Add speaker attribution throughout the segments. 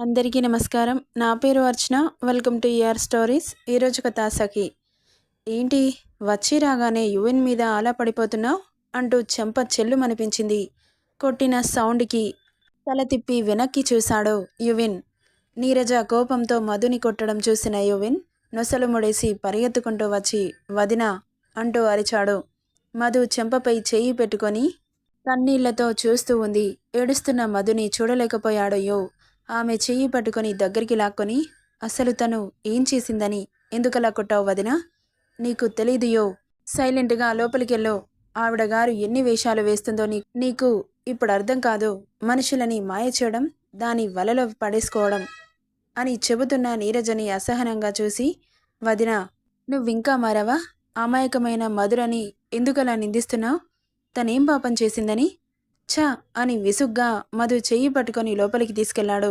Speaker 1: అందరికీ నమస్కారం. నా పేరు Archana. Welcome to E R stories ఈరోజు కథ సఖి ఏంటి? వచ్చి రాగానే యువన్ మీద అలా పడిపోతున్నావు? అంటూ చెంప చెల్లుమనిపించింది. కొట్టిన సౌండ్కి తల తిప్పి వెనక్కి చూశాడు యువిన్. నీరజ కోపంతో మధుని కొట్టడం చూసిన యువిన్ నొసలు ముడేసి పరిగెత్తుకుంటూ వచ్చి వదిన అంటూ అరిచాడు. మధు చెంపపై చేయి పెట్టుకొని కన్నీళ్ళతో చూస్తూ ఉంది. ఏడుస్తున్న మధుని చూడలేకపోయాడు యో. ఆమె చెయ్యి పట్టుకొని దగ్గరికి లాక్కొని అసలు తను ఏం చేసిందని ఎందుకలా కొట్టావు వదినా? నీకు తెలీదుయో. సైలెంట్గా లోపలికెళ్ళో. ఆవిడగారు ఎన్ని వేషాలు వేస్తుందో నీ నీకు ఇప్పుడు అర్థం కాదు. మనుషులని మాయ చేయడం దాని వలలో పడేసుకోవడం అని చెబుతున్న నీరజని అసహనంగా చూసి వదిన నువ్వింకా మారావా? అమాయకమైన మధురని ఎందుకలా నిందిస్తున్నావు? తనేం పాపం చేసిందని? ఛ! అని విసుగ్గా మధు చెయ్యి పట్టుకొని లోపలికి తీసుకెళ్ళాడు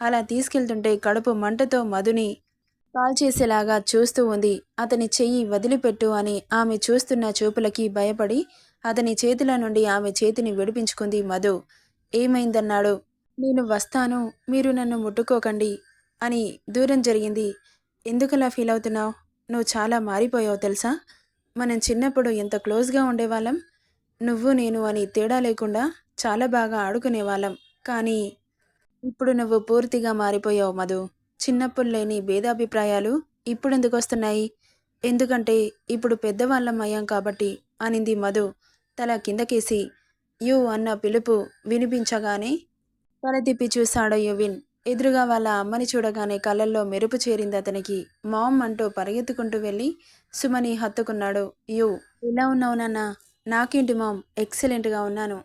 Speaker 1: అలా తీసుకెళ్తుంటే కడుపు మంటతో మధుని కాల్చేసేలాగా చూస్తూ ఉంది. అతని చెయ్యి వదిలిపెట్టు అని ఆమె చూస్తున్న చూపులకి భయపడి అతని చేతుల నుండి ఆమె చేతిని విడిపించుకుంది మధు. ఏమైందన్నాడు? నేను వస్తాను. మీరు నన్ను ముట్టుకోకండి అని దూరం జరిగింది. ఎందుకలా ఫీల్ అవుతున్నావు నువ్వు చాలా మారిపోయావు తెలుసా? మనం చిన్నప్పుడు ఎంత క్లోజ్గా ఉండేవాళ్ళం? నువ్వు నేను అని తేడా లేకుండా చాలా బాగా ఆడుకునేవాళ్ళం. కానీ ఇప్పుడు నువ్వు పూర్తిగా మారిపోయావు మధు. చిన్నప్పుడు లేని భేదాభిప్రాయాలు ఇప్పుడెందుకు వస్తున్నాయి? ఎందుకంటే ఇప్పుడు పెద్దవాళ్ళం అయ్యాం కాబట్టి అనింది మధు తల కిందకేసి. యు అన్న పిలుపు వినిపించగానే తల తిప్పి చూశాడు యువిన్ ఎదురుగా వాళ్ళ అమ్మని చూడగానే కళ్ళల్లో మెరుపు చేరింది అతనికి. మామ్ అంటూ పరిగెత్తుకుంటూ వెళ్ళి సుమని హత్తుకున్నాడు. యు ఎలా ఉన్నావు నాన్న? నాకేంటి మామ్ ఎక్సలెంట్గా ఉన్నాను.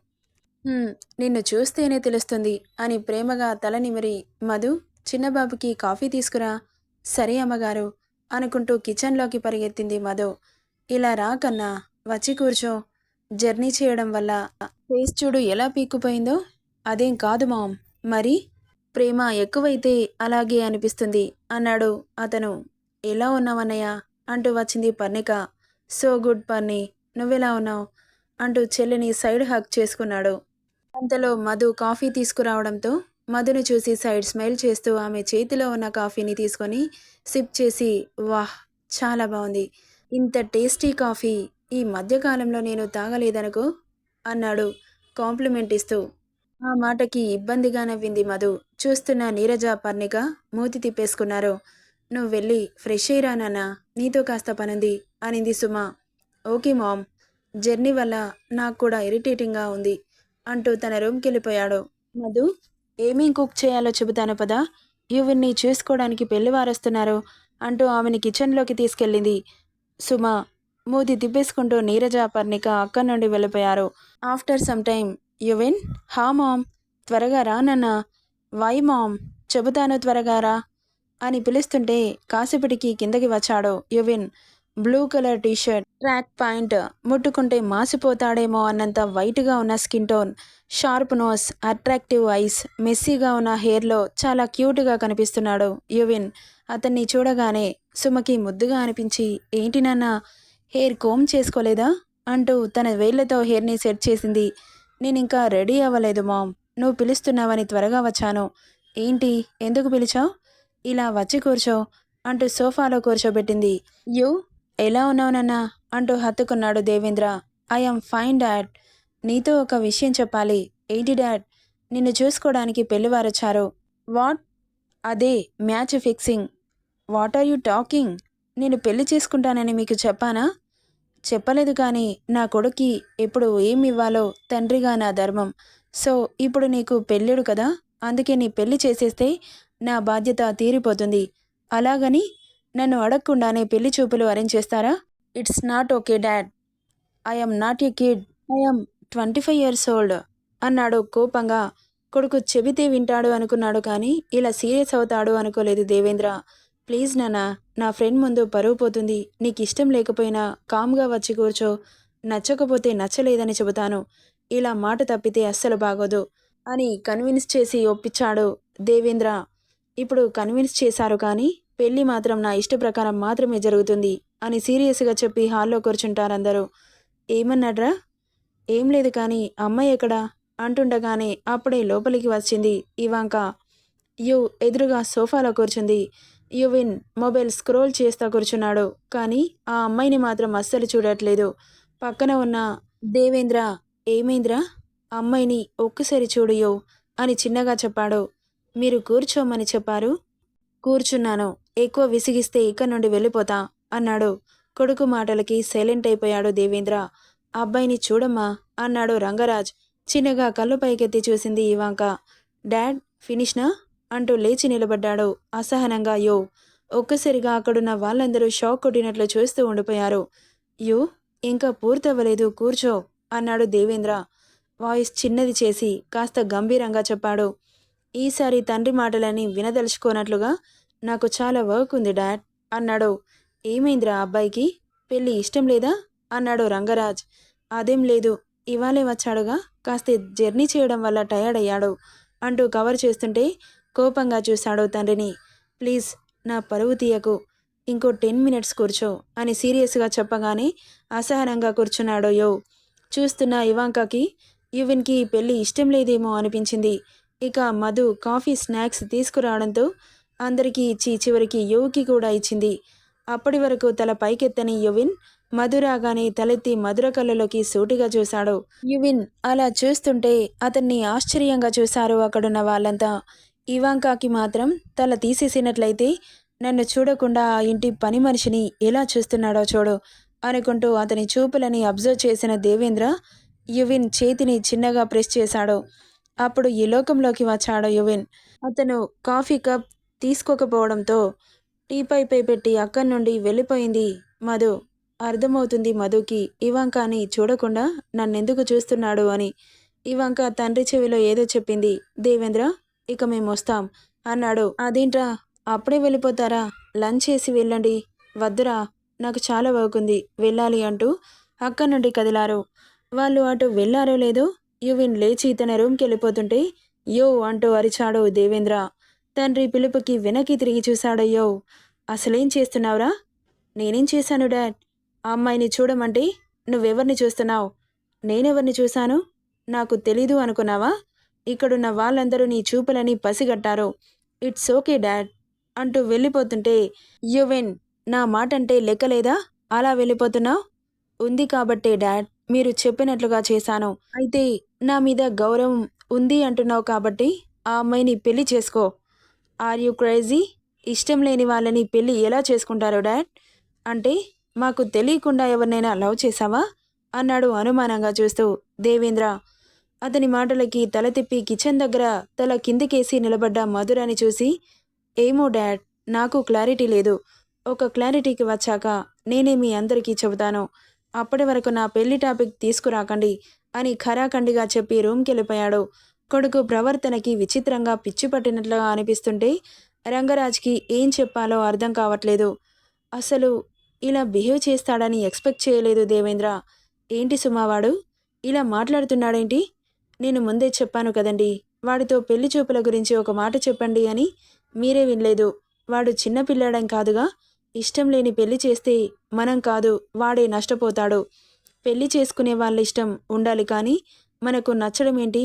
Speaker 1: నిన్ను చూస్తేనే తెలుస్తుంది అని ప్రేమగా తల నిమిరి మధు చిన్నబాబుకి కాఫీ తీసుకురా. సరే అమ్మగారు అనుకుంటూ కిచెన్లోకి పరిగెత్తింది మధు. ఇలా రా కన్నా వచ్చి కూర్చో. జర్నీ చేయడం వల్ల ఫేస్ చూడు ఎలా పీక్కుపోయిందో అదేం కాదు మామ్. మరి? ప్రేమ ఎక్కువైతే అలాగే అనిపిస్తుంది అన్నాడు అతను. ఎలా ఉన్నావన్నయ్య? అంటూ వచ్చింది పర్ణిక. సో గుడ్ పర్ణి నువ్వెలా ఉన్నావు? అంటూ చెల్లిని సైడ్ హక్ చేసుకున్నాడు. అంతలో మధు కాఫీ తీసుకురావడంతో మధుని చూసి సైడ్ స్మైల్ చేస్తూ ఆమె చేతిలో ఉన్న కాఫీని తీసుకొని సిప్ చేసి వాహ్ చాలా బాగుంది ఇంత టేస్టీ కాఫీ. ఈ మధ్యకాలంలో నేను తాగలేదనుకో అన్నాడు కాంప్లిమెంట్ ఇస్తూ. ఆ మాటకి ఇబ్బందిగా నవ్వింది మధు. చూస్తున్న నీరజ పర్ణిక మూతి తిప్పేసుకున్నారు. నువ్వు వెళ్ళి ఫ్రెష్ అయ్యిరా నాన్న. నీతో కాస్త పనుంది అనింది సుమ. Okay ma'am. జర్నీ వల్ల నాకు కూడా ఇరిటేటింగ్గా ఉంది అంటూ తన రూమ్కి వెళ్ళిపోయాడు. మధు ఏమేం కుక్ చేయాలో చెబుతాను పదా? యువిన్ని చూసుకోవడానికి పెళ్ళివారొస్తున్నారు అంటూ ఆమెని కిచెన్లోకి తీసుకెళ్ళింది. సుమ మోది తిప్పేసుకుంటూ నీరజ పర్ణిక అక్కడి నుండి వెళ్ళిపోయారు. ఆఫ్టర్ సమ్ టైమ్ యువిన్ హా మామ్ త్వరగా రా నాన్న. వై మామ్ చెబుతాను త్వరగా రా అని పిలుస్తుంటే కాసేపటికి కిందకి వచ్చాడు Yuvin. Blue colour T shirt track pant ముట్టుకుంటే మాసిపోతాడేమో అన్నంత వైట్గా ఉన్న skin tone sharp nose attractive eyes మెస్సీగా ఉన్న హెయిర్లో చాలా క్యూట్గా కనిపిస్తున్నాడు యువిన్. అతన్ని చూడగానే సుమకి ముద్దుగా అనిపించి ఏంటి నాన్న హెయిర్ కోమ్ చేసుకోలేదా? అంటూ తన వేళ్ళతో హెయిర్ని సెట్ చేసింది. నేను ఇంకా రెడీ అవ్వలేదు మామ్ నువ్వు పిలుస్తున్నావని త్వరగా వచ్చాను. ఏంటి ఎందుకు పిలిచావు? ఇలా వచ్చి కూర్చో అంటూ సోఫాలో కూర్చోబెట్టింది యూ. ఎలా ఉన్నావునన్నా అంటూ హత్తుకున్నాడు దేవేంద్ర. I'm fine dad. నీతో ఒక విషయం చెప్పాలి. ఏంటి డాడ్? నిన్ను చూసుకోవడానికి పెళ్ళివారొచ్చారు వాట్? అదే match fixing. What are you talking? నేను పెళ్ళి చేసుకుంటానని మీకు చెప్పానా? చెప్పలేదు కానీ నా కొడుక్కి ఎప్పుడు ఏమి ఇవ్వాలో తండ్రిగా నా ధర్మం. సో ఇప్పుడు నీకు పెళ్ళిడు కదా? అందుకే నీ పెళ్ళి చేసేస్తే నా బాధ్యత తీరిపోతుంది. అలాగని నన్ను అడగకుండానే పెళ్ళి చూపులు అరేంజ్ చేస్తారా? It's not okay dad. I'm not a kid. I'm twenty five years old. అన్నాడు కోపంగా. కొడుకు చెబితే వింటాడు అనుకున్నాడు కానీ ఇలా సీరియస్ అవుతాడు అనుకోలేదు దేవేంద్ర. ప్లీజ్ నాన్న నా ఫ్రెండ్ ముందు పరువు పోతుంది. నీకు ఇష్టం లేకపోయినా కామ్గా వచ్చి కూర్చో. నచ్చకపోతే నచ్చలేదని చెబుతాను. ఇలా మాట తప్పితే అస్సలు బాగోదు అని కన్విన్స్ చేసి ఒప్పించాడు దేవేంద్ర. ఇప్పుడు కన్విన్స్ చేశారు కానీ పెళ్ళి మాత్రం నా ఇష్ట ప్రకారం మాత్రమే జరుగుతుంది అని సీరియస్గా చెప్పి హాల్లో కూర్చుంటారందరూ. ఏమన్నాడ్రా? ఏం లేదు కానీ అమ్మాయి ఎక్కడా? అంటుండగానే అప్పుడే లోపలికి వచ్చింది ఇవాంక. యు ఎదురుగా సోఫాలో కూర్చుంది. యువిన్ మొబైల్ స్క్రోల్ చేస్తా కూర్చున్నాడు కానీ ఆ అమ్మాయిని మాత్రం అస్సలు చూడట్లేదు. పక్కన ఉన్న దేవేంద్ర ఏమైందిరా? అమ్మాయిని ఒక్కసారి చూడు యో అని చిన్నగా చెప్పాడు. మీరు కూర్చోమని చెప్పారు? కూర్చున్నాను. ఎక్కువ విసిగిస్తే ఇక్కడి నుండి వెళ్ళిపోతా అన్నాడు. కొడుకు మాటలకి సైలెంట్ అయిపోయాడు దేవేంద్ర. అబ్బాయిని చూడమ్మా అన్నాడు రంగరాజ్. చిన్నగా కళ్ళు పైకెత్తి చూసింది ఇవాంక. డాడ్ ఫినిష్నా? అంటూ లేచి నిలబడ్డాడు. అసహనంగా యో. ఒక్కసారిగా అక్కడున్న వాళ్ళందరూ షాక్ కొట్టినట్లు చూస్తూ ఉండిపోయారు. యో ఇంకా పూర్తవ్వలేదు కూర్చో అన్నాడు దేవేంద్ర. వాయిస్ చిన్నది చేసి కాస్త గంభీరంగా చెప్పాడు. ఈసారి తండ్రి మాటలని వినదలుచుకోనట్లుగా నాకు చాలా వర్క్ ఉంది డాడ్ అన్నాడు. ఏమైందిరా అబ్బాయికి? పెళ్ళి ఇష్టం లేదా? అన్నాడు రంగరాజ్. అదేం లేదు. ఇవాళే వచ్చాడుగా. కాస్త జర్నీ చేయడం వల్ల టయర్డ్ అయ్యాడు అంటూ కవర్ చేస్తుంటే కోపంగా చూశాడు తండ్రిని. ప్లీజ్ నా పరువు తీయకు. ఇంకో టెన్ మినిట్స్ కూర్చో అని సీరియస్గా చెప్పగానే అసహనంగా కూర్చున్నాడు యో. చూస్తున్న ఇవాంకకి యువిన్కి ఈ పెళ్ళి ఇష్టం లేదేమో అనిపించింది. ఇక మధు కాఫీ స్నాక్స్ తీసుకురావడంతో అందరికీ ఇచ్చి చివరికి యువకి కూడా ఇచ్చింది. అప్పటి వరకు తల పైకెత్తని యువిన్ మధురాగానే తలెత్తి మధుర కళ్ళలోకి సూటిగా చూశాడు. యువిన్ అలా చూస్తుంటే అతన్ని ఆశ్చర్యంగా చూశారు అక్కడున్న వాళ్ళంతా. ఇవాంకాకి మాత్రం తల తీసేసినట్లయితే నన్ను చూడకుండా ఆ ఇంటి పని మనిషిని ఎలా చూస్తున్నాడో చూడు అనుకుంటూ అతని చూపులని అబ్జర్వ్ చేసిన దేవేంద్ర యువిన్ చేతిని చిన్నగా ప్రెస్ చేశాడు. అప్పుడు ఈ లోకంలోకి వచ్చాడు యువిన్. అతను కాఫీ కప్ తీసుకోకపోవడంతో టీపైపై పెట్టి అక్కడి నుండి వెళ్ళిపోయింది మధు. అర్థమవుతుంది మధుకి ఇవాంకాని చూడకుండా నన్నెందుకు చూస్తున్నాడు అని. ఇవాంక తండ్రి చెవిలో ఏదో చెప్పింది. దేవేంద్ర ఇక మేము వస్తాం అన్నాడు. అదేంట్రా అప్పుడే వెళ్ళిపోతారా? లంచ్ చేసి వెళ్ళండి. వద్దురా నాకు చాలా వర్క్ ఉంది వెళ్ళాలి అంటూ అక్కడి నుండి కదిలారు. వాళ్ళు అటు వెళ్ళారో లేదో యువిన్ లేచి తన రూమ్కి వెళ్ళిపోతుంటే యో అంటూ అరిచాడు దేవేంద్ర. తండ్రి పిలుపుకి వెనక్కి తిరిగి చూశాడయ్యో. అసలేం చేస్తున్నావురా? నేనేం చేశాను డాడ్? ఆ అమ్మాయిని చూడమంటే నువ్వెవరిని చూస్తున్నావు? నేనెవరిని చూశాను? నాకు తెలీదు అనుకున్నావా? ఇక్కడున్న వాళ్ళందరూ నీ చూపులని పసిగట్టారు. ఇట్స్ ఓకే డాడ్ అంటూ వెళ్ళిపోతుంటే యువెన్ నా మాట అంటే లెక్కలేదా? అలా వెళ్ళిపోతున్నావు? ఉంది కాబట్టే డాడ్ మీరు చెప్పినట్లుగా చేశాను. అయితే నా మీద గౌరవం ఉంది అంటున్నావు కాబట్టి ఆ అమ్మాయిని పెళ్ళి చేసుకో. Are you crazy? ఇష్టం లేని వాళ్ళని పెళ్ళి ఎలా చేసుకుంటారు డాడ్? అంటే మాకు తెలియకుండా ఎవరినైనా లవ్ చేశావా? అన్నాడు అనుమానంగా చూస్తూ దేవేంద్ర. అతని మాటలకి తల తిప్పి కిచెన్ దగ్గర తల కిందికేసి నిలబడ్డ మధురాని చూసి ఏమో డాడ్ నాకు క్లారిటీ లేదు. ఒక క్లారిటీకి వచ్చాక నేనే మీ అందరికీ చెబుతాను. అప్పటి వరకు నా పెళ్ళి టాపిక్ తీసుకురాకండి అని ఖరాఖండిగా చెప్పి రూమ్కి వెళ్ళిపోయాడు కొడుకు ప్రవర్తనకి విచిత్రంగా పిచ్చి పట్టినట్లుగా అనిపిస్తుంటే రంగరాజ్కి ఏం చెప్పాలో అర్థం కావట్లేదు. అసలు ఇలా బిహేవ్ చేస్తాడని ఎక్స్పెక్ట్ చేయలేదు దేవేంద్ర. ఏంటి సుమావాడు ఇలా మాట్లాడుతున్నాడేంటి? నేను ముందే చెప్పాను కదండి. వాడితో పెళ్ళి చూపుల గురించి ఒక మాట చెప్పండి అని మీరే వినలేదు. వాడు చిన్నపిల్లాడం కాదుగా? ఇష్టం లేని పెళ్ళి చేస్తే మనం కాదు వాడే నష్టపోతాడు. పెళ్ళి చేసుకునే వాళ్ళ ఇష్టం ఉండాలి కానీ మనకు నచ్చడం ఏంటి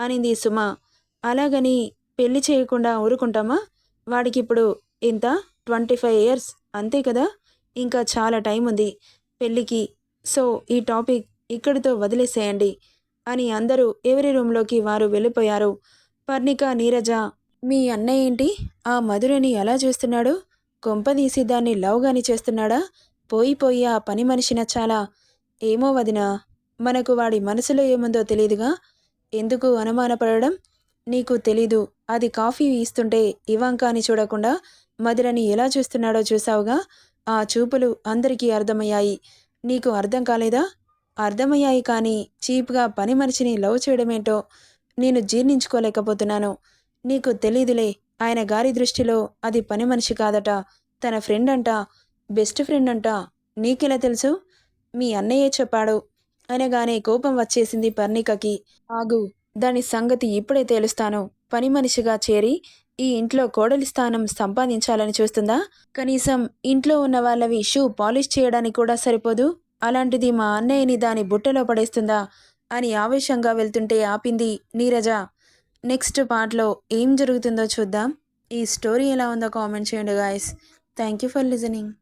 Speaker 1: అనింది సుమ. అలాగని పెళ్ళి చేయకుండా ఊరుకుంటామా? వాడికిప్పుడు ఇంత? Twenty five years. అంతే కదా? ఇంకా చాలా టైం ఉంది. పెళ్ళికి సో ఈ టాపిక్ ఇక్కడితో వదిలేసేయండి అని అందరూ ఎవరి రూమ్లోకి వారు వెళ్ళిపోయారు. పర్ణిక నీరజ మీ అన్నయ్య ఏంటి? ఆ మధురని ఎలా చూస్తున్నాడు? కొంపదీసి దాన్ని లవ్గాని చేస్తున్నాడా? పోయి పోయి ఆ పని మనిషి నచ్చాలా ఏమో వదినా మనకు వాడి మనసులో ఏముందో తెలియదుగా? ఎందుకు అనుమానపడడం? నీకు తెలీదు. అది కాఫీ ఇస్తుంటే ఇవాంకాని చూడకుండా మధురని ఎలా చూస్తున్నాడో చూసావుగా ఆ చూపులు అందరికీ అర్థమయ్యాయి. నీకు అర్థం కాలేదా? అర్థమయ్యాయి కానీ చీప్గా పని మనిషిని లవ్ చేయడమేంటో నేను జీర్ణించుకోలేకపోతున్నాను. నీకు తెలీదులే. ఆయన గారి దృష్టిలో అది పని మనిషి కాదట. తన ఫ్రెండ్ అంట బెస్ట్ ఫ్రెండ్ అంట నీకెలా తెలుసు? మీ అన్నయ్యే చెప్పాడు. అనగానే కోపం వచ్చేసింది పర్ణికకి. ఆగు దాని సంగతి ఇప్పుడే తేలుస్తాను. పని మనిషిగా చేరి ఈ ఇంట్లో కోడలి స్థానం సంపాదించాలని చూస్తుందా? కనీసం ఇంట్లో ఉన్న వాళ్ళవి షూ పాలిష్ చేయడానికి కూడా సరిపోదు? అలాంటిది మా అన్నయ్యని దాని బుట్టలో పడేస్తుందా? అని ఆవేశంగా వెళ్తుంటే ఆపింది నీరజ. నెక్స్ట్ పార్ట్లో ఏం జరుగుతుందో చూద్దాం. ఈ స్టోరీ ఎలా ఉందో కామెంట్ చేయండి guys. Thank you for listening.